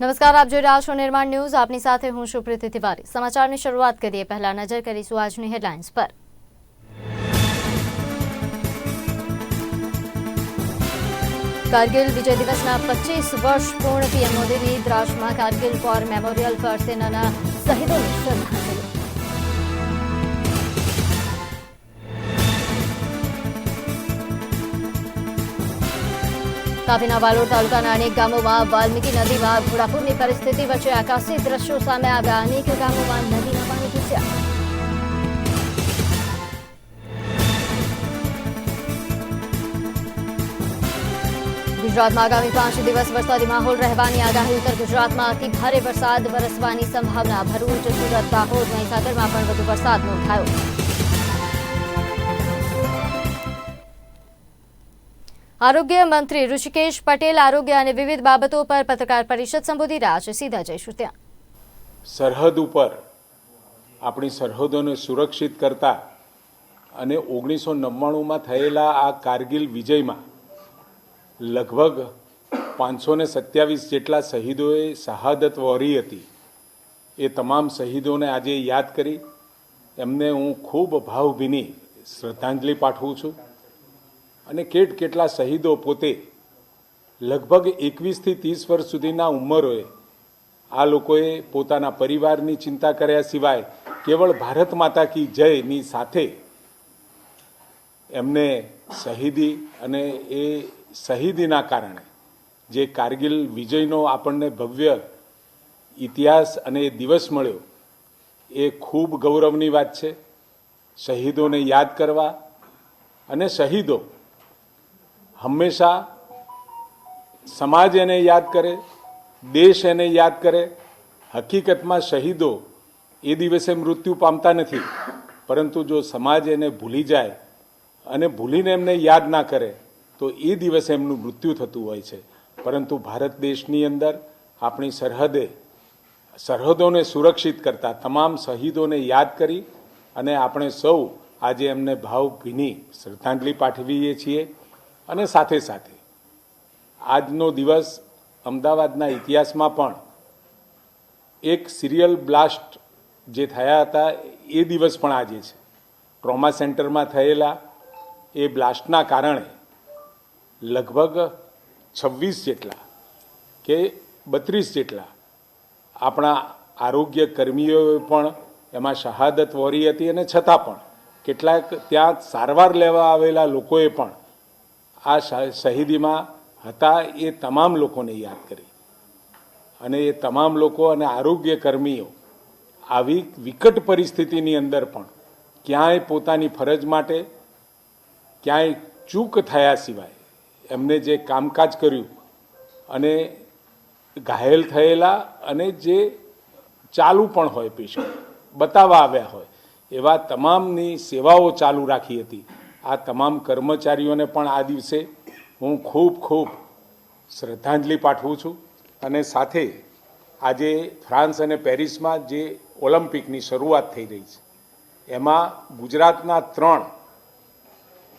નમસ્કાર, આપ જોઈ રહ્યા છો નિર્માણ ન્યૂઝ. આપની સાથે હું સુપ્રીતિ તિવારી. સમાચારની શરૂઆત કરીએ. પહેલા નજર કરીશું આજની હેડલાઇન્સ પર. કારગિલ વિજય દિવસના પચીસ વર્ષ પૂર્ણ પીએમ મોદીની દ્રાસમાં કારગિલ ફોર મેમોરિયલ પર સેનાના શહીદોને શ્રદ્ધાંજલિ તાપીના વાલોડ તાલુકાના અનેક ગામોમાં વાલ્મીકી નદીમાં ઘોડાપૂરની પરિસ્થિતિ વચ્ચે આકાશી દ્રશ્યો સામે આવ્યા. અનેક ગામોમાં નદીના પાણી ઘૂસ્યા ગુજરાતમાં આગામી પાંચ દિવસ વરસાદી માહોલ રહેવાની આગાહી ઉત્તર ગુજરાતમાં. અતિ ભારે વરસાદ વરસવાની સંભાવના. ભરૂચ, સુરત, દાહોદ મહીસાગરમાં પણ વધુ વરસાદ નોંધાયો. આરોગ્ય મંત્રી ઋષિકેશ પટેલ આરોગ્ય અને વિવિધ બાબતો પર પત્રકાર પરિષદ સંબોધી રહ્યા છે. સીધા જઈશું ત્યાં. સરહદ ઉપર આપણી સરહદોને સુરક્ષિત કરતા અને ઓગણીસો નવ્વાણુંમાં થયેલા આ કારગિલ વિજયમાં લગભગ પાંચસો ને સત્યાવીસ જેટલા શહીદોએ શહાદત વહોરી હતી. એ તમામ શહીદોને આજે યાદ કરી એમને હું ખૂબ ભાવભીની શ્રદ્ધાંજલિ પાઠવું છું. અને કેટ કેટલા શહીદો પોતે? લગભગ એકવીસથી ત્રીસ વર્ષ સુધીના ઉંમરોએ આ લોકોએ પોતાના પરિવારની ચિંતા કર્યા સિવાય કેવળ ભારત માતા કી જયની સાથે એમને શહીદી અને એ શહીદીના કારણે જે કારગિલ વિજયનો આપણને ભવ્ય ઇતિહાસ અને એ દિવસ મળ્યો, એ ખૂબ ગૌરવની વાત છે. શહીદોને યાદ કરવા અને શહીદો હંમેશા સમાજ એને યાદ કરે, દેશ એને યાદ કરે. હકીકતમાં શહીદો એ દિવસે મૃત્યુ પામતા નથી, પરંતુ જો સમાજ એને ભૂલી જાય અને ભૂલીને એમને યાદ ના કરે, તો એ દિવસે એમનું મૃત્યુ થતું હોય છે. પરંતુ ભારત દેશની અંદર આપણી સરહદે સરહદોને સુરક્ષિત કરતા, તમામ શહીદોને યાદ કરી અને આપણે સૌ આજે એમને ભાવભીની શ્રદ્ધાંજલિ પાઠવીએ છીએ. અને સાથે સાથે. આજનો દિવસ અમદાવાદના ઇતિહાસમાં પણ એક સિરિયલ બ્લાસ્ટ જે થયા હતા, એ દિવસ પણ આજે છે. ટ્રોમા સેન્ટરમાં થયેલા એ બ્લાસ્ટના કારણે લગભગ છવ્વીસ જેટલા કે બત્રીસ જેટલા આપણા આરોગ્ય કર્મીઓએ પણ એમાં શહાદત વહોરી હતી અને છતાં પણ કેટલાક ત્યાં સારવાર લેવા આવેલા લોકોએ પણ આ શહીદીમાં હતા એ તમામ લોકોને યાદ કરી. અને એ તમામ લોકો અને આરોગ્ય કર્મીઓ આવી વિકટ પરિસ્થિતિની અંદર પણ ક્યાંય પોતાની ફરજ માટે ક્યાંય ચૂક થયા સિવાય એમને જે કામકાજ કર્યું અને ઘાયલ થયેલા અને જે ચાલુ પણ હોય પેશન્ટ, બતાવવા આવ્યા હોય, એવા તમામની સેવાઓ ચાલુ રાખી હતી. આ તમામ કર્મચારીઓને પણ આ દિવસે હું ખૂબ ખૂબ શ્રદ્ધાંજલિ પાઠવું છું અને સાથે આજે ફ્રાન્સ અને પેરિસમાં જે ઓલિમ્પિકની શરૂઆત થઈ રહી છે, એમાં ગુજરાતના ત્રણ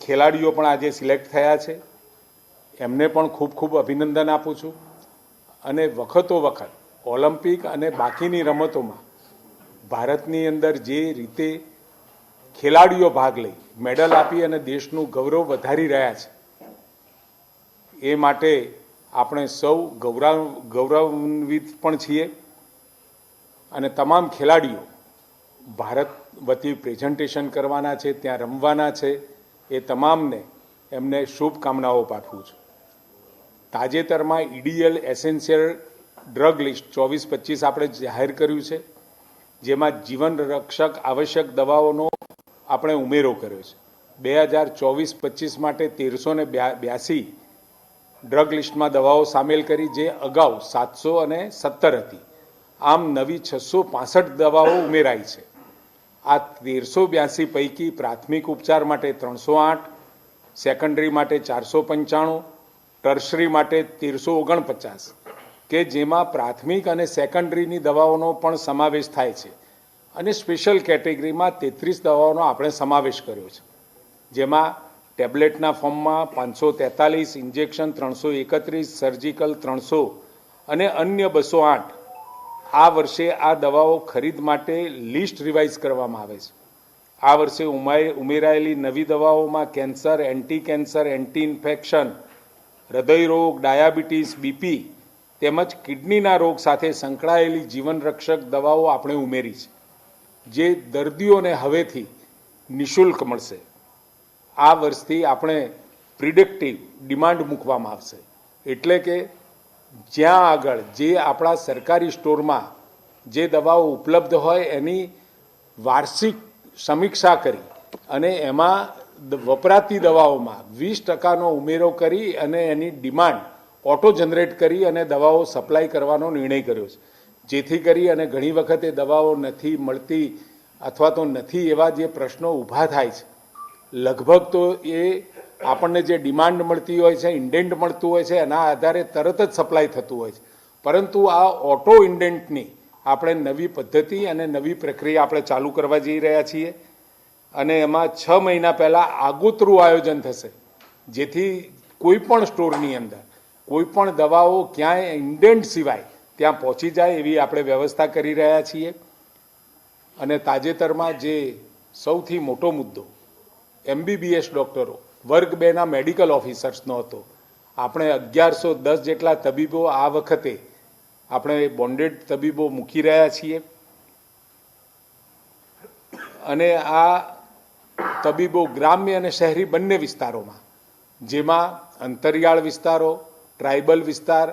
ખેલાડીઓ પણ આજે સિલેક્ટ થયા છે. એમને પણ ખૂબ ખૂબ અભિનંદન આપું છું. અને વખતો વખત ઓલિમ્પિક અને બાકીની રમતોમાં ભારતની અંદર જે રીતે ખેલાડીઓ ભાગ લઈ મેડલ આપી અને દેશનું ગૌરવ વધારી રહ્યા છે. એ માટે આપણે સૌ ગૌરવ, ગૌરવાન્વિત પણ છીએ. અને તમામ ખેલાડીઓ ભારત વતી પ્રેઝન્ટેશન કરવાના છે, ત્યાં રમવાના છે. એ તમામને એમને શુભકામનાઓ પાઠવું છું. તાજેતરમાં ઈડીએલ એસેન્શિયલ ડ્રગ લિસ્ટ ચોવીસ પચીસ આપણે જાહેર કર્યું છે, જેમાં જીવન રક્ષક આવશ્યક દવાઓનો આપણે ઉમેરો કર્યો છે. બે હજાર ચોવીસ પચીસ માટે તેરસો ને બ્યાસી ડ્રગ લિસ્ટમાં દવાઓ સામેલ કરી, જે અગાઉ સાતસો અને સત્તર હતી. આમ નવી છસો પાસઠ દવાઓ ઉમેરાઈ છે. આ તેરસો બ્યાસી પૈકી પ્રાથમિક ઉપચાર માટે ત્રણસો આઠ સેકન્ડરી માટે ચારસો પંચાણું ટર્શરી માટે તેરસો ઓગણપચાસ, કે જેમાં પ્રાથમિક અને સેકન્ડરીની દવાઓનો પણ સમાવેશ થાય છે. અને સ્પેશિયલ કેટેગરીમાં તેત્રીસ દવાઓનો આપણે સમાવેશ કર્યો છે. જેમાં ટેબ્લેટના ફોર્મમાં પાંચસો તેતાલીસ ઇન્જેક્શન ત્રણસો એકત્રીસ સર્જિકલ ત્રણસો અને અન્ય બસો આઠ. આ વર્ષે આ દવાઓ ખરીદ માટે લિસ્ટ રિવાઇઝ કરવામાં આવે છે. આ વર્ષે ઉમાય, ઉમેરાયેલી નવી દવાઓમાં cancer anti cancer anti infection હૃદયરોગ diabetes, BP તેમજ કિડનીના રોગ સાથે સંકળાયેલી જીવનરક્ષક દવાઓ આપણે ઉમેરી છે. જે દર્દીઓને હવેથી નિઃશુલ્ક મળશે. આ વર્ષથી આપણે પ્રિડિક્ટિવ ડિમાન્ડ મૂકવામાં આવશે. એટલે કે જ્યાં આગળ જે આપણા સરકારી સ્ટોરમાં જે દવાઓ ઉપલબ્ધ હોય એની વાર્ષિક સમીક્ષા કરી અને એમાં વપરાતી દવાઓમાં વીસ ટકાનો ઉમેરો કરી અને એની ડિમાન્ડ ઓટો જનરેટ કરી અને દવાઓ સપ્લાય કરવાનો નિર્ણય કર્યો છે. જેથી કરી અને ઘણી વખત એ દવાઓ નથી મળતી અથવા તો નથી એવા જે પ્રશ્નો ઊભા થાય છે. લગભગ તો એ આપણને જે ડિમાન્ડ મળતી હોય છે, ઇન્ડેન્ટ મળતું હોય છે, એના આધારે તરત જ સપ્લાય થતું હોય છે. પરંતુ આ ઓટો ઇન્ડેન્ટની આપણે નવી પદ્ધતિ અને નવી પ્રક્રિયા આપણે ચાલુ કરવા જઈ રહ્યા છીએ અને એમાં છ મહિના પહેલાં આગોતરું આયોજન થશે. જેથી કોઈ પણ સ્ટોરની અંદર કોઈ પણ દવાઓ ક્યાંય ઇન્ડેન્ટ સિવાય ત્યાં પહોંચી જાય એવી આપણે વ્યવસ્થા કરી રહ્યા છીએ. અને તાજેતરમાં જે સૌથી મોટો મુદ્દો એમબીબીએસ ડૉક્ટરો, વર્ગ બેના મેડિકલ ઓફિસર્સનો હતો. આપણે અગિયારસો દસ જેટલા તબીબો આ વખતે આપણે બોન્ડેડ તબીબો મૂકી રહ્યા છીએ. અને આ તબીબો ગ્રામ્ય અને શહેરી બંને વિસ્તારોમાં, જેમાં અંતરિયાળ વિસ્તારો, ટ્રાઇબલ વિસ્તાર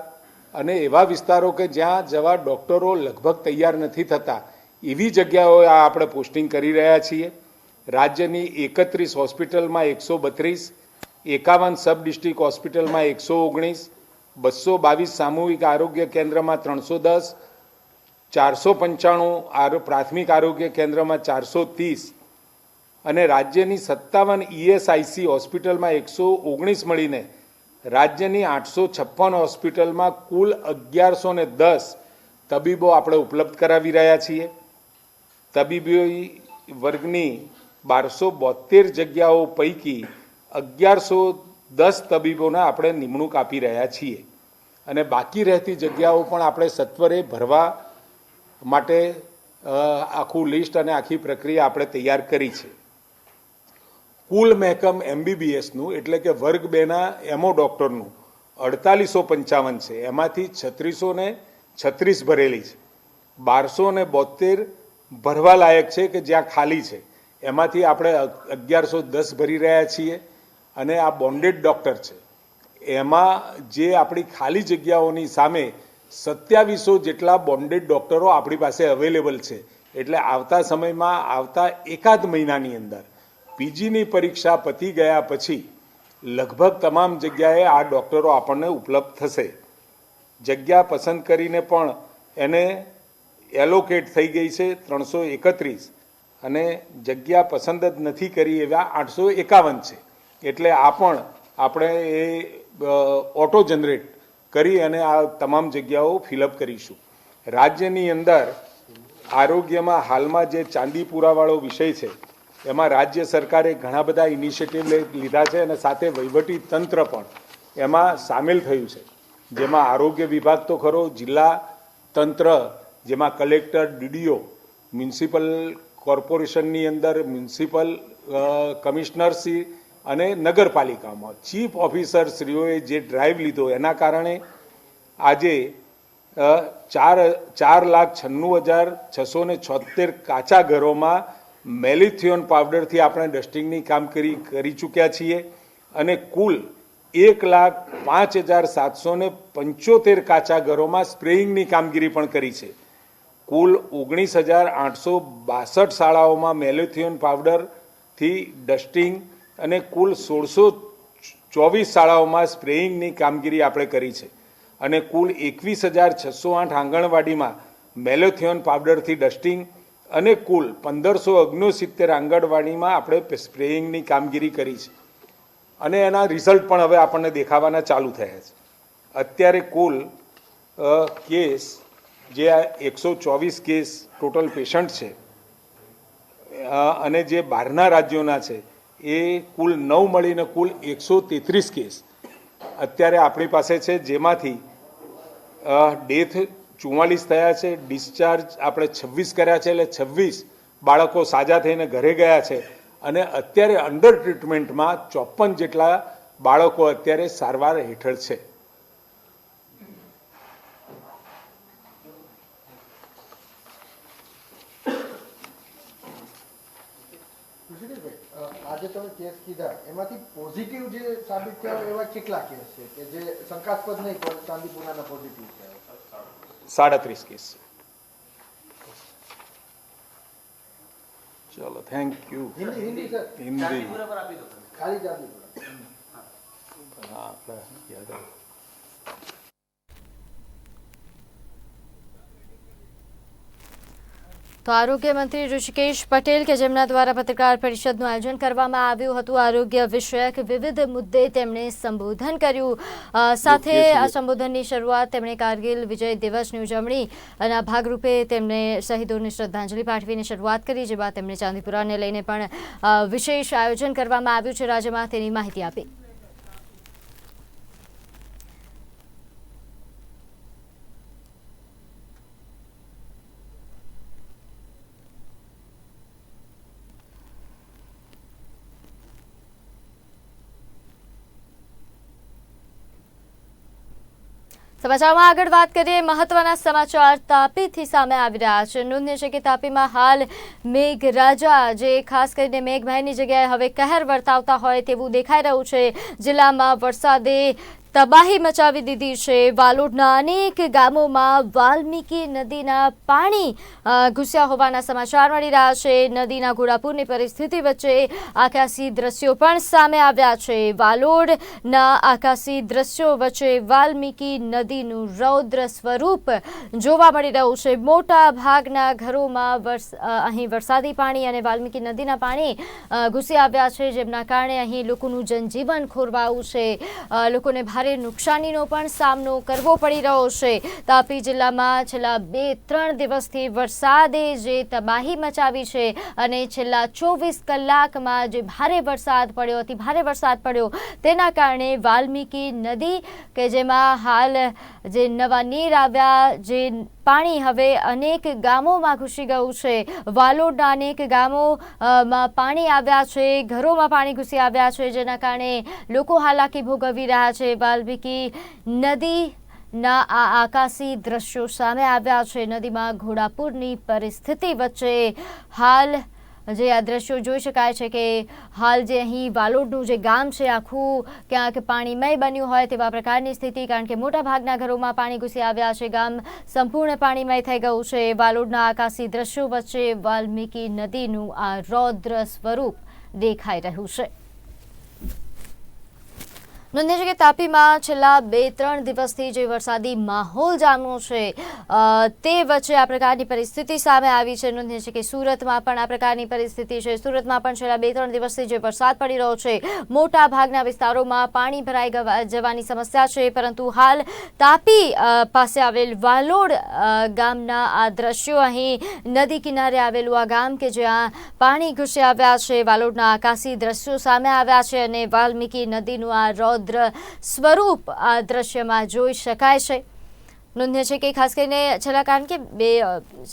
અને એવા વિસ્તારો કે જ્યાં જવા ડૉક્ટરો લગભગ તૈયાર નથી થતા, એવી જગ્યાઓએ આ આપણે પોસ્ટિંગ કરી રહ્યા છીએ. રાજ્યની એકત્રીસ હોસ્પિટલમાં એકસો બત્રીસ, એકાવન સબ ડિસ્ટ્રિક્ટ હોસ્પિટલમાં એકસો ઓગણીસ, બસો બાવીસ સામૂહિક આરોગ્ય કેન્દ્રમાં ત્રણસો દસ, ચારસો પંચાણું પ્રાથમિક આરોગ્ય કેન્દ્રમાં ચારસો ત્રીસ અને રાજ્યની સત્તાવન ઈએસઆઈસી હોસ્પિટલમાં એકસો ઓગણીસ મળીને રાજ્યની આઠસો છપ્પન હોસ્પિટલમાં કુલ અગિયારસો ને દસ તબીબો આપણે ઉપલબ્ધ કરાવી રહ્યા છીએ. તબીબી વર્ગની બારસો બોતેર જગ્યાઓ પૈકી અગિયારસો દસ તબીબોને આપણે નિમણૂક આપી રહ્યા છીએ. અને બાકી રહેતી જગ્યાઓ પણ આપણે સત્વરે ભરવા માટે આખું લિસ્ટ અને આખી પ્રક્રિયા આપણે તૈયાર કરી છે. કુલ મહેકમ એમબીબીએસનું, એટલે કે વર્ગ બેના એમઓ ડૉક્ટરનું, અડતાલીસો પંચાવન છે. એમાંથી છત્રીસો ને છત્રીસ ભરેલી છે. બારસો ને બોતેર ભરવા લાયક છે કે જ્યાં ખાલી છે. એમાંથી આપણે અગિયારસો દસ ભરી રહ્યા છીએ અને આ બોન્ડેડ ડૉક્ટર છે. એમાં જે આપણી ખાલી જગ્યાઓની સામે સત્યાવીસો જેટલા બોન્ડેડ ડૉક્ટરો આપણી પાસે અવેલેબલ છે. એટલે આવતા સમયમાં, આવતા એકાદ મહિનાની અંદર પીજીની પરીક્ષા પતી ગયા પછી લગભગ તમામ જગ્યાએ આ ડૉક્ટરો આપણને ઉપલબ્ધ થશે. જગ્યા પસંદ કરીને પણ એને એલોકેટ થઈ ગઈ છે ત્રણસો એકત્રીસ અને જગ્યા પસંદ જ નથી કરી એવા આઠસો એકાવન છે. એટલે આ પણ આપણે એ ઓટો જનરેટ કરી અને આ તમામ જગ્યાઓ ફિલઅપ કરીશું. રાજ્યની અંદર આરોગ્યમાં હાલમાં જે ચાંદીપુરાવાળો વિષય છે એમાં રાજ્ય સરકારે ઘણા બધા ઇનિશિયેટિવ લીધા છે અને સાથે વહીવટી તંત્ર પણ એમાં સામેલ થયું છે. જેમાં આરોગ્ય વિભાગ તો ખરો, જિલ્લા તંત્ર, જેમાં કલેક્ટર, ડીડીઓ, મ્યુનિસિપલ કોર્પોરેશનની અંદર મ્યુનિસિપલ કમિશનરશ્રી અને નગરપાલિકામાં ચીફ ઓફિસરશ્રીઓએ જે ડ્રાઈવ લીધો એના કારણે આજે ચાર ચાર લાખ છન્નું હજાર છસો ને છોતેર કાચા ઘરોમાં મેલિથિયોન પાવડરથી આપણે ડસ્ટિંગની કામગીરી કરી ચૂક્યા છીએ અને કુલ એક લાખ પાંચ હજાર સાતસો ને પંચોતેર કાચા ઘરોમાં સ્પ્રેઇંગની કામગીરી પણ કરી છે. કુલ ઓગણીસ હજાર આઠસો બાસઠ શાળાઓમાં મેલેથિયોન પાવડરથી ડસ્ટિંગ અને કુલ સોળસો ચોવીસ શાળાઓમાં સ્પ્રેઇંગની કામગીરી આપણે કરી છે. અને કુલ એકવીસ હજાર છસો આઠ આંગણવાડીમાં મેલેથિયોન પાવડરથી ડસ્ટિંગ અને કુલ પંદરસો ઓગણસિત્તેર આંગણવાડીમાં આપણે સ્પ્રેઇંગની કામગીરી કરી છે. અને એના રિઝલ્ટ પણ હવે આપણને દેખાવાના ચાલુ થયા છે. અત્યારે કુલ કેસ, જે આ એકસો ચોવીસ કેસ ટોટલ પેશન્ટ છે અને જે બહારના રાજ્યોના છે, એ કુલ નવ મળીને કુલ એકસો તેત્રીસ કેસ. અત્યારે આપણી પાસે છે જેમાંથી ડેથ ચુમ્માલીસ થયા છે ડિસ્ચાર્જ આપણે છવ્વીસ કર્યા છે, એટલે છવ્વીસ બાળકો સાજા થઈને ઘરે ગયા છે. અને અત્યારે અંડર ટ્રીટમેન્ટમાં ચોપન જેટલા બાળકો અત્યારે સારવાર હેઠળ છે. આજે તમે કેસ કીધા, એમાંથી પોઝિટિવ જે સાબિત થયા એવા કેટલા કેસ છે? કે જે શંકાસ્પદ નહીં, પણ ચાંદીપુરાના પોઝિટિવ સાડત્રીસ કેસ છે. ચલો thank you Hindi Hindi sir Hindi. ખાલી હા, આપણે યાદ તો આરોગ્ય મંત્રી ઋષિકેશ પટેલ કે જેમના દ્વારા પત્રકાર પરિષદનું આયોજન કરવામાં આવ્યું હતું આરોગ્ય વિષયક વિવિધ મુદ્દે તેમણે સંબોધન કર્યું. સાથે આ સંબોધનની શરૂઆત તેમણે કારગિલ વિજય દિવસની ઉજવણી અને ભાગરૂપે તેમણે શહીદોને શ્રદ્ધાંજલિ પાઠવીને શરૂઆત કરી જે બાદ તેમણે ચાંદીપુરાને લઈને પણ વિશેષ આયોજન કરવામાં આવ્યું છે. રાજ્યમાં તેની માહિતી આપી. સમાચારમાં આગળ વાત કરીએ, મહત્વના સમાચાર તાપીથી સામે આવી રહ્યા છે. નોંધ્ય છે કે તાપીમાં હાલ મેઘરાજા, જે ખાસ કરીને મેઘભાઈની જગ્યાએ હવે કહેર વર્તાવતા હોય તેવું દેખાઈ રહ્યું છે. જિલ્લામાં વરસાદે તબાહી મચાવી દીધી છે. વાલોડના અનેક ગામોમાં વાલ્મીકી નદીના પાણી ઘૂસ્યા હોવાના સમાચાર મળી રહ્યા છે. નદીના ઘોડાપુરની પરિસ્થિતિ વચ્ચે આકાશી દ્રશ્યો પણ સામે આવ્યા છે. વાલોડના આકાશી દ્રશ્યો વચ્ચે વાલ્મીકી નદીનું રૌદ્ર સ્વરૂપ જોવા મળી રહ્યું છે. મોટા ભાગના ઘરોમાં વરસ અહીં વરસાદી પાણી અને વાલ્મીકી નદીના પાણી ઘૂસી આવ્યા છે. જેમના કારણે અહીં લોકોનું જનજીવન ખોરવાયું છે. લોકોને ભારે નુકસાનીનો પણ સામનો કરવો પડી રહ્યો છે. તાપી જિલ્લામાં છેલ્લા બે, ત્રણ દિવસથી વરસાદે જે તબાહી મચાવી છે અને છેલ્લા ચોવીસ કલાકમાં જે ભારે વરસાદ પડ્યો, અતિ ભારે વરસાદ પડ્યો, તેના કારણે વાલ્મીકી નદી કે જેમાં હાલ જે નવા નીર આવ્યા, જે પાણી હવે અનેક ગામોમાં ઘૂસી ગયું છે. વાલોડના અનેક ગામો માં પાણી આવ્યા છે, ઘરોમાં પાણી ઘૂસી આવ્યા છે, જેના કારણે લોકો હાલાકી ભોગવી રહ્યા છે. વાલ્મીકી નદી ના આ આકાશી દ્રશ્યો સામે આવ્યા છે. નદીમાં ઘોડાપુરની પરિસ્થિતિ વચ્ચે હાલ જે આ દ્રશ્યો જોઈ શકાય છે કે હાલ જે અહીં વાલોડનું જે ગામ છે, આખું ક્યાંક પાણીમય બન્યું હોય તેવા પ્રકારની સ્થિતિ, કારણ કે મોટા ભાગના ઘરોમાં પાણી ઘૂસી આવ્યા છે. ગામ સંપૂર્ણ પાણીમય થઈ ગયું છે. વાલોડના આકાશી દ્રશ્યો વચ્ચે વાલ્મીકી નદીનું આ રૌદ્ર સ્વરૂપ દેખાઈ રહ્યું છે. નોંધે છે કે તાપીમાં છેલ્લા બે ત્રણ દિવસથી જે વરસાદી માહોલ જામ્યો છે તે વચ્ચે આ પ્રકારની પરિસ્થિતિ સામે આવી છે. નોંધે છે કે સુરતમાં પણ આ પ્રકારની પરિસ્થિતિ છે. સુરતમાં પણ છેલ્લા બે ત્રણ દિવસથી જે વરસાદ પડી રહ્યો છે, મોટા ભાગના વિસ્તારોમાં પાણી ભરાઈ જવાની સમસ્યા છે. પરંતુ હાલ તાપી પાસે આવેલ વાલોડ ગામના આ દ્રશ્યો અહીં નદી કિનારે આવેલું આ ગામ કે જ્યાં પાણી ઘૂસી આવ્યા છે. વાલોડના આકાશી દ્રશ્યો સામે આવ્યા છે અને વાલ્મીકી નદીનું આ રૌદ્ર સ્વરૂપ આ દ્રશ્યમાં જોઈ શકાય છે. નોંધ્ય છે કે ખાસ કરીને છેલ્લા કારણ કે બે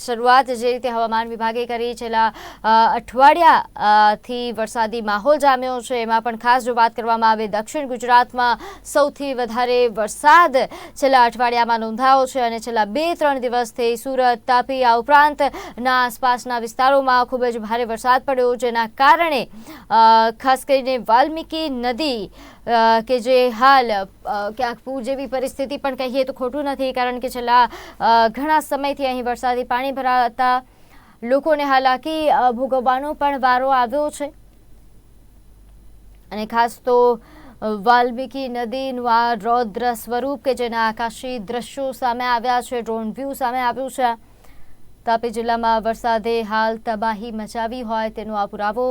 શરૂઆત જે રીતે હવામાન વિભાગે કરી છેલ્લા અ, અઠવાડિયા અ, થી વરસાદી માહોલ જામ્યો છે. એમાં પણ ખાસ જો વાત કરવામાં આવે દક્ષિણ ગુજરાતમાં સૌથી વધારે વરસાદ છેલ્લા અઠવાડિયામાં નોંધાયો છે અને છેલ્લા બે ત્રણ દિવસથી સુરત તાપી આ ઉપરાંતના આસપાસના વિસ્તારોમાં ખૂબ જ ભારે વરસાદ પડ્યો જેના કારણે ખાસ કરીને વાલ્મીકી નદી કે જે હાલ ક્યાંક પૂર જેવી પરિસ્થિતિ પણ કહીએ તો ખોટું નથી, કારણ કે છેલ્લા ઘણા સમયથી અહીં વરસાદી પાણી ભરાતા લોકોને હાલાકી ભોગવવાનો પણ વારો આવ્યો છે. અને ખાસ તો વાલ્મીકી નદીનું આ રૌદ્ર સ્વરૂપ કે જેના આકાશી દ્રશ્યો સામે આવ્યા છે ડ્રોન વ્યૂ સામે આવ્યું છે તાપી જિલ્લામાં વરસાદે હાલ તબાહી મચાવી હોય તેનો આ પુરાવો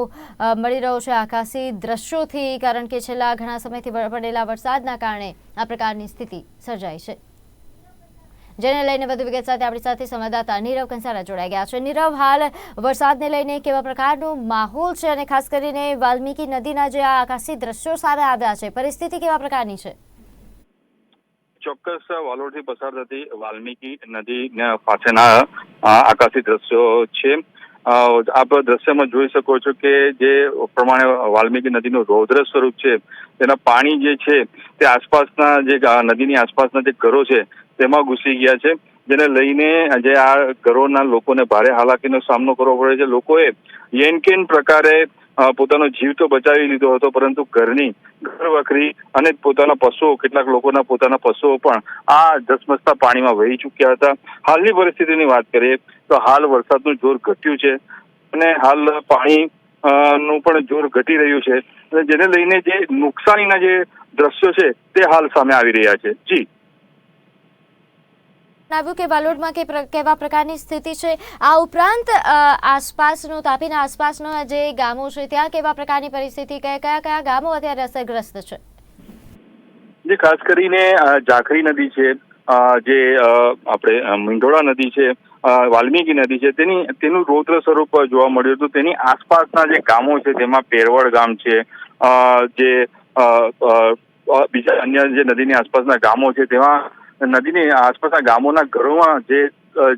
મળી રહ્યો છે આકાશી દ્રશ્યોથી, કારણ કે છેલ્લા ઘણા સમયથી પડેલા વરસાદના કારણે આ પ્રકારની સ્થિતિ સર્જાઈ છે. જેને લઈને વધુ વિગત સાથે આપણી સાથે સંવાદદાતા નીરવ કંસારા જોડાઈ ગયા છે. નીરવ, હાલ વરસાદને લઈને કેવા પ્રકારનો માહોલ છે અને ખાસ કરીને વાલ્મીકી નદીના જે આકાશી દ્રશ્યો સામે આવ્યા છે, પરિસ્થિતિ કેવા પ્રકારની છે? ચોક્કસ, વાલોડથી પસાર થતી વાલ્મીકી નદી પાસેના આકાશી દ્રશ્યો છે. આપ દ્રશ્યમાં જોઈ શકો છો કે જે પ્રમાણે વાલ્મીકી નદીનું રૌદ્ર સ્વરૂપ છે, તેના પાણી જે છે, તે આસપાસના જે નદીની આસપાસના જે ઘરો છે, તેમાં ઘૂસી ગયા છે. જેને લઈને જે આ ઘરોના લોકોને ભારે હાલાકીનો સામનો કરવો પડે છે. લોકોએ યેનકેન પ્રકારે પોતાનો જીવ તો બચાવી લીધો હતો, પરંતુ ઘરની ઘર વખરી અને પોતાના પશુઓ, કેટલાક લોકોના પોતાના પશુઓ પણ આ ધસમસતા પાણીમાં વહી ચૂક્યા હતા. હાલની પરિસ્થિતિની વાત કરીએ તો હાલ વરસાદનું જોર ઘટ્યું છે અને હાલ પાણી નું પણ જોર ઘટી રહ્યું છે. અને જેને લઈને જે નુકસાનીના જે દ્રશ્યો છે તે હાલ સામે આવી રહ્યા છે. જી. જણાવ્યું કે વાલોડમાં કે કેવા પ્રકારની સ્થિતિ છે. આ ઉપરાંત આસપાસનું, તાપીના આસપાસનો જે ગામો છે, ત્યાં કેવા પ્રકારની પરિસ્થિતિ, કયા કયા કયા ગામો અત્યારે અસરગ્રસ્ત છે? જે ખાસ કરીને જાખરી નદી છે જે આપણે મીંઢોળા નદી છે વાલ્મીકી નદી છે, તેની, તેનું રૌદ્ર સ્વરૂપ જોવા મળ્યું હતું. તેની આસપાસના જે ગામો છે, તેમાં પેરવડ ગામ છે જે બીજા અન્ય જે નદીની આસપાસના ગામો છે, તેમાં નદીની આસપાસના ગામોના ઘરોમાં જે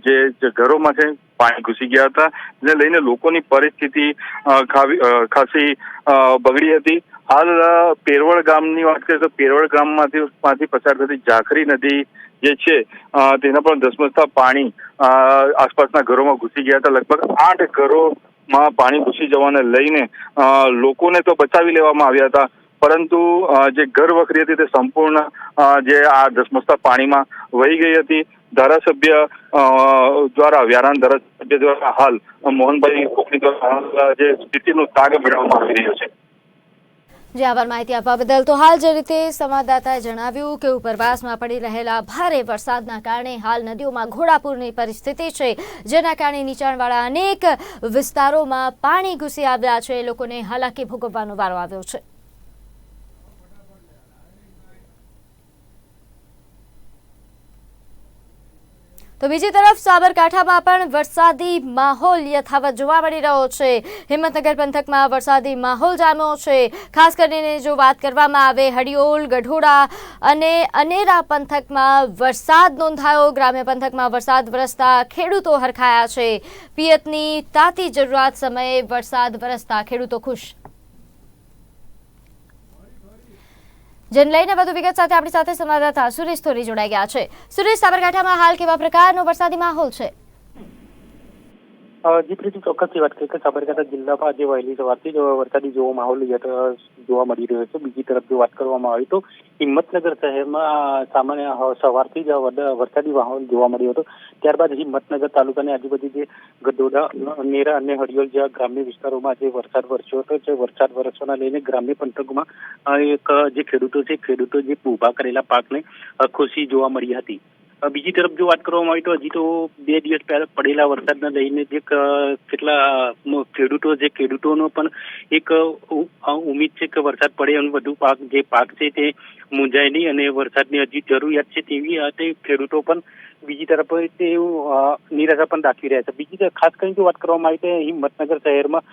જે ઘરોમાં છે, પાણી ઘૂસી ગયા હતા. જેને લઈને લોકોની પરિસ્થિતિ ખાસી બગડી હતી. હાલ પેરવળ ગામની વાત કરીએ તો પેરવળ ગામમાંથી, માંથી પસાર થતી જાખરી નદી જે છે તેના પણ ધસમસતા પાણી આસપાસના ઘરોમાં ઘૂસી ગયા હતા. લગભગ આઠ ઘરોમાં પાણી ઘૂસી જવાને લઈને લોકોને તો બચાવી લેવામાં આવ્યા હતા. પરંતુ જે ઘર વખરી હતી તે સંપૂર્ણ જે આ ધસમસતા પાણીમાં વહી ગઈ હતી. ધારાસભ્ય દ્વારા, વ્યારાન ધારાસભ્ય દ્વારા હાલ મોહનભાઈ કોકની દ્વારા જે સ્થિતિનો તાગ મેળવવામાં આવી રહ્યો છે. જે આભાર માહિતી આપવા બદલ તો હાલ જે રીતે સંવાદદાતાએ જણાવ્યું કે ઉપરવાસમાં પડી રહેલા ભારે વરસાદના કારણે હાલ નદીઓમાં ઘોડાપૂરની પરિસ્થિતિ છે, જેના કારણે નીચાણવાળા અનેક વિસ્તારોમાં પાણી ઘૂસી આવ્યા છે. લોકોને હાલાકી ભોગવવાનો વારો આવ્યો છે. તો બીજી તરફ સાબરકાંઠામાં પણ વરસાદી માહોલ યથાવત જોવા મળી રહ્યો છે. હિંમતનગર પંથકમાં વરસાદી માહોલ જામ્યો છે. ખાસ કરીને જો વાત કરવામાં આવે હડિયોલ ગઢોડા અને અનેરા પંથકમાં વરસાદ નોંધાયો. ગ્રામ્ય પંથકમાં વરસાદ વરસતા ખેડૂતો હરખાયા છે. પિયતની તાતી જરૂરિયાત સમયે વરસાદ વરસતા ખેડૂતો ખુશ. જેને લઈને વધુ વિગત સાથે આપણી સાથે સંવાદદાતા સુરેશ થોરી જોડાઈ ગયા છે. સુરેશ, સાબરકાંઠામાં હાલ કેવા પ્રકારનો વરસાદી માહોલ છે? જી પ્રીતિ ચોક્કસથી વાત કરીએ કે સાબરકાંઠા જિલ્લામાં આજે વહેલી સવારથી જ વરસાદી જેવો માહોલ જોવા મળી રહ્યો છે. બીજી તરફ જો વાત કરવામાં આવી તો હિંમતનગર શહેરમાં સામાન્ય સવારથી જ વરસાદી માહોલ જોવા મળ્યો હતો. ત્યારબાદ હિંમતનગર તાલુકાની આજુબાજુ જે ગઢોડા નેરા અને હરિયોલ જેવા ગ્રામ્ય વિસ્તારોમાં જે વરસાદ વરસ્યો હતો. જે વરસાદ વરસવાના લઈને ગ્રામ્ય પંથકમાં એક, જે ખેડૂતો છે, ખેડૂતો જે ઊભા કરેલા પાકને ખુશી જોવા મળી હતી. બીજી તરફ જો વાત કરવામાં આવી તો હજી તો બે દિવસ પહેલા પડેલા વરસાદને લઈને જે કેટલા ખેડૂતો જે ખેડૂતોનો પણ એક અ, ઉ- અ, ઉમ્મીદ છે કે વરસાદ પડે અને વધુ પાક જે પાક છે તે મુંજાય નહીં અને વરસાદની હજી જરૂરિયાત છે તેવી તે ખેડૂતો પણ બીજી તરફ તે નિરાશા પણ દાખવી રહ્યા છે. બીજી તરફ ખાસ કરીને જો વાત કરવામાં આવે તો મતનગર શહેરમાં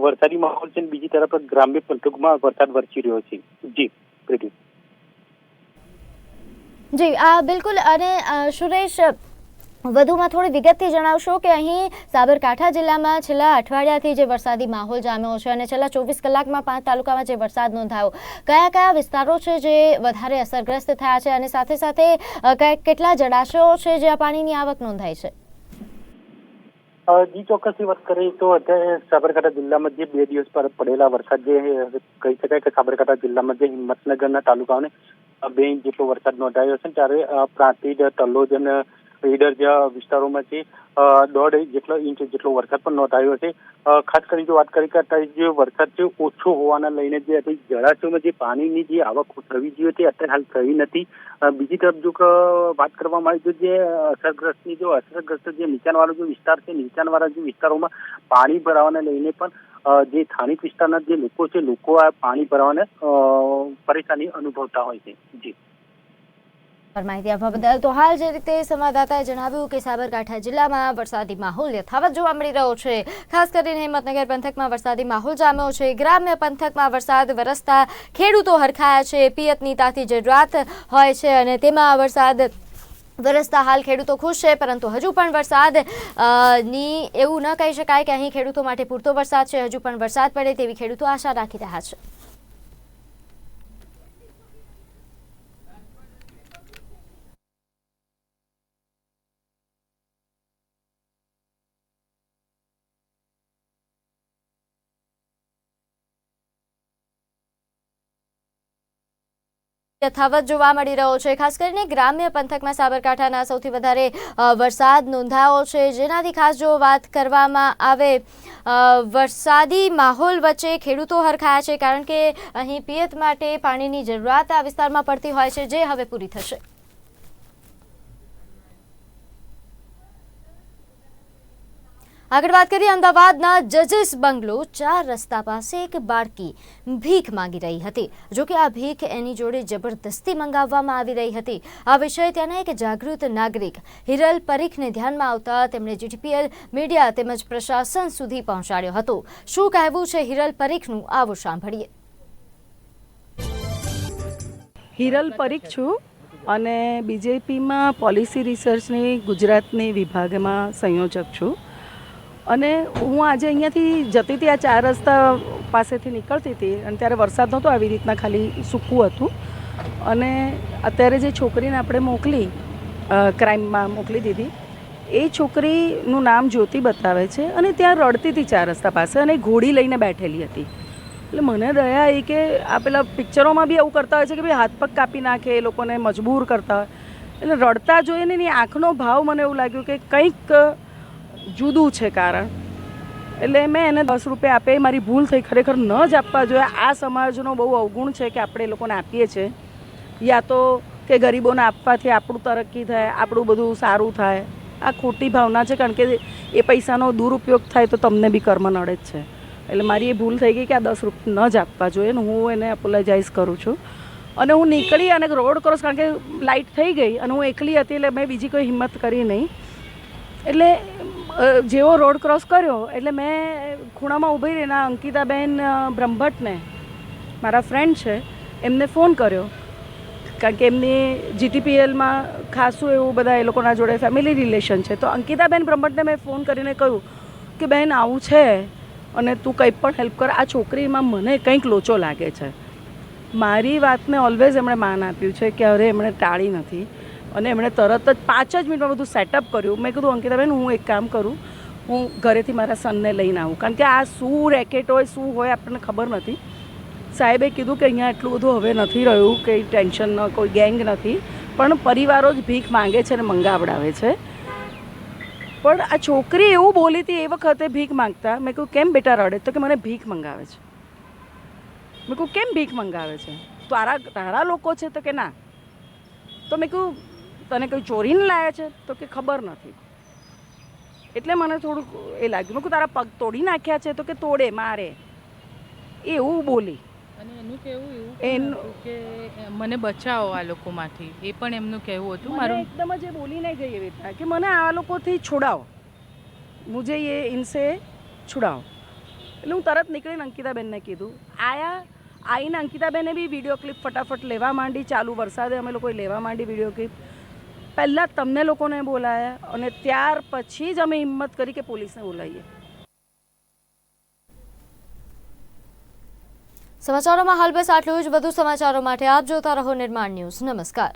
વરસાદી માહોલ છે બીજી તરફ ગ્રામ્ય પંથકમાં વરસાદ વરસી રહ્યો છે. જી પ્રીતિ. જી, આ બિલકુલ, અને સુરેશ, વધુમાં થોડી વિગતથી જણાવશો કે અહીં સાબરકાંઠા જિલ્લામાં છેલ્લા અઠવાડિયાથી જે વરસાદી માહોલ જામ્યો છે અને છેલ્લા ચોવીસ કલાકમાં પાંચ તાલુકામાં જે વરસાદ નોંધાયો, કયા કયા વિસ્તારો છે જે વધારે અસરગ્રસ્ત થયા છે અને સાથે સાથે કેટલા જળાશયો છે જ્યાં પાણીની આવક નોંધાઈ છે? જી ચોક્કસથી વાત કરીએ તો અત્યારે સાબરકાંઠા જિલ્લામાં જે બે દિવસ પર પડેલા વરસાદ જે કહી શકાય કે સાબરકાંઠા જિલ્લામાં જે હિંમતનગરના તાલુકાઓને બે ઇંચ જેટલો વરસાદ નોંધાયો છે ત્યારે પ્રાંતિજ તલોદ અને ઈડર જેવા વિસ્તારોમાં છે દોઢ જેટલો ઇંચ જેટલો વરસાદ પણ નોંધાયો છે. ખાસ કરીને જો વાત કરીએ કરતા જે વરસાદ છે, ઓછો હોવાના લઈને જે જળાશયોમાં જે પાણીની જે આવક થવી જોઈએ તે અત્યારે હાલ થઈ નથી. બીજી તરફ જો વાત કરવામાં આવી તો જે અસરગ્રસ્તની જો અસરગ્રસ્ત જે નીચાણવાળો જે વિસ્તાર છે, નીચાણવાળા જે વિસ્તારોમાં પાણી ભરાવાને લઈને પણ જે સ્થાનિક વિસ્તારના જે લોકો છે, લોકો આ પાણી ભરાવાને પરેશાની અનુભવતા હોય છે. જી. માહિતી આપવા બદલ તો હાલ જે રીતે સંવાદદાતાએ જણાવ્યું કે સાબરકાંઠા જિલ્લામાં વરસાદી માહોલ યથાવત જોવા મળી રહ્યો છે. ખાસ કરીને હિંમતનગર પંથકમાં વરસાદી માહોલ જામ્યો છે. ગ્રામ્ય પંથકમાં વરસાદ વરસતા ખેડૂતો હરખાયા છે. પિયતની તાતી જરૂરિયાત હોય છે અને તેમાં વરસાદ વરસતા હાલ ખેડૂતો ખુશ છે. પરંતુ હજુ પણ વરસાદની એવું ન કહી શકાય કે અહીં ખેડૂતો માટે પૂરતો વરસાદ છે. હજુ પણ વરસાદ પડે તેવી ખેડૂતો આશા રાખી રહ્યા છે. યથાવત જોવા મળી રહ્યો છે. ખાસ કરીને ગ્રામ્ય પંથકમાં સાબરકાંઠાના સૌથી વધારે વરસાદ નોંધાયો છે. જેનાથી ખાસ જો વાત કરવામાં આવે વરસાદી માહોલ વચ્ચે ખેડૂતો હરખાયા છે કારણ કે અહીં પિયત માટે પાણીની જરૂરિયાત આ વિસ્તારમાં પડતી હોય છે. જે હવે પૂરી થશે. આગળ વાત કરીએ અમદાવાદના જજીસ બંગલો ચાર રસ્તા પાસે એક બાળકી ભીખ માંગી રહી હતી. જોકે આ ભીખ એની જોડે જબરદસ્તી મંગાવવામાં આવી રહી હતી. આ વિષય ત્યાંના એક જાગૃત નાગરિક હિરલ પરીખને ધ્યાનમાં આવતા તેમણે જીટીપીએલ મીડિયા તેમજ પ્રશાસન સુધી પહોંચાડ્યો હતો. શું કહેવું છે હિરલ પરીખનું? આવું સાંભળીએ. હિરલ પરીખ છું અને બીજેપીમાં પોલિસી રિસર્ચની ગુજરાતની વિભાગમાં સંયોજક છું. અને હું આજે અહીંયાથી જતી હતી, આ ચાર રસ્તા પાસેથી નીકળતી હતી અને ત્યારે વરસાદ નહોતો, આવી રીતના ખાલી સૂકું હતું. અને અત્યારે જે છોકરીને આપણે મોકલી ક્રાઇમમાં મોકલી દીધી, એ છોકરીનું નામ જ્યોતિ બતાવે છે અને ત્યાં રડતી હતી ચાર રસ્તા પાસે અને ઘોડી લઈને બેઠેલી હતી. એટલે મને દયા એ કે આ પેલા પિક્ચરોમાં બી એવું કરતા હોય છે કે ભાઈ હાથ પગ કાપી નાખે, એ લોકોને મજબૂર કરતા હોય. એટલે રડતા જોઈને એની આંખનો ભાવ મને એવું લાગ્યું કે કંઈક જુદું છે કારણ. એટલે મેં એને દસ રૂપિયા આપે, એ મારી ભૂલ થઈ ખરેખર ન જ આપવા જોઈએ. આ સમાજનો બહુ અવગુણ છે કે આપણે એ લોકોને આપીએ છીએ. યા તો કે ગરીબોને આપવાથી આપણું તરક્કી થાય, આપણું બધું સારું થાય. આ ખોટી ભાવના છે, કારણ કે એ પૈસાનો દુરુપયોગ થાય તો તમને બી કર્મ નડે જ છે. એટલે મારી એ ભૂલ થઈ ગઈ કે આ દસ રૂપિયા ન જ આપવા જોઈએ ને હું એને એપોલોજાઇઝ કરું છું. અને હું નીકળી અને રોડ ક્રોસ, કારણ કે લાઇટ થઈ ગઈ અને હું એકલી હતી એટલે મેં બીજી કોઈ હિંમત કરી નહીં. એટલે જેવો રોડ ક્રોસ કર્યો, એટલે મેં ખૂણામાં ઊભી રહીને અંકિતાબેન બ્રહ્મભટ્ટને, મારા ફ્રેન્ડ છે, એમને ફોન કર્યો. કારણ કે એમની જીટીપીએલમાં ખાસું એવું બધા એ લોકોના જોડે ફેમિલી રિલેશન છે. તો અંકિતાબેન બ્રહ્મભટ્ટને મેં ફોન કરીને કહ્યું કે, બેન, આવું છે અને તું કંઈ પણ હેલ્પ કર. આ છોકરીમાં મને કંઈક લોચો લાગે છે. મારી વાતને ઓલવેઝ એમણે માન આપ્યું છે કે, અરે, એમણે ટાળી નથી. અને એમણે તરત જ પાંચ જ મિનિટમાં બધું સેટઅપ કર્યું. મેં કીધું અંકિતાબેન હું એક કામ કરું. હું ઘરેથી મારા સનને લઈને આવું. કારણ કે આ શું રેકેટ હોય, શું હોય, આપણને ખબર નથી. સાહેબે કીધું કે અહીંયા એટલું બધું હવે નથી રહ્યું કંઈ ટેન્શન ન, કોઈ ગેંગ નથી. પણ પરિવારો જ ભીખ માંગે છે અને મંગાવડાવે છે. પણ આ છોકરી એવું બોલી હતી, એ વખતે ભીખ માંગતા. મેં કહ્યું કેમ બેટા રડે? તો કે, મને ભીખ મંગાવે છે. મેં કહ્યું કેમ ભીખ મંગાવે છે? તારા તારા લોકો છે? તો કે, ના. તો મેં કહ્યું તને કંઈ ચોરીને લાયા છે? તો કે ખબર નથી. એટલે મને થોડુંક એ લાગ્યું. કે તારા પગ તોડી નાખ્યા છે તો કે તોડે મારે. એવું બોલી. મને બચાવો આ લોકોમાંથી. એ પણ એમનું કહેવું હતું. મારું એકદમ જ એ બોલી નહીં ગઈ એવી રીતના કે મને આ લોકોથી છોડાવો. મુજે એ ઇનસે છોડાવો. એટલે હું તરત નીકળીને અંકિતાબેનને કીધું. આયા આઈને અંકિતાબેને બી વીડિયો ક્લિપ ફટાફટ લેવા માંડી. ચાલુ વરસાદે અમે લોકોએ લેવા માંડી વીડિયો ક્લિપ પહેલાં તમને લોકોને બોલાયા અને ત્યાર પછી જ અમે હિંમત કરી કે પોલીસને બોલાવીએ. સમાચારોમાં હાલ બસ આટલું જ. વધુ સમાચારો માટે આપ જોતા રહો નિર્માણ ન્યૂઝ. નમસ્કાર.